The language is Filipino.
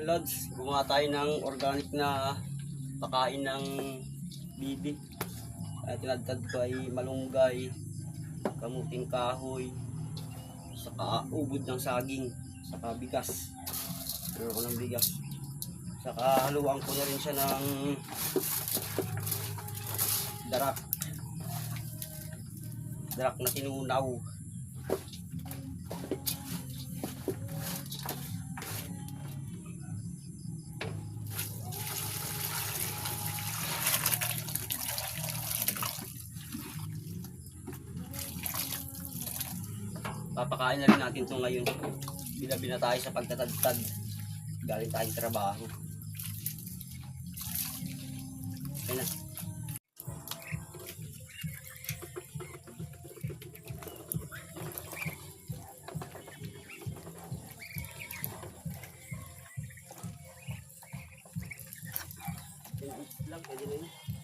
Lods, gumawa tayo ng organic na pakain ng bibi. At tinadtad ko ay malunggay, kamuting kahoy, saka ubod ng saging, saka bigas. Meron ko ng bigas. Saka haluan ko na rin siya ng darak. Darak na tinunaw. Papakain na rin natin ito ngayon. Bilabi na tayo sa pagtatagtad. Galing tayong trabaho. Okay na. lang, pwede na.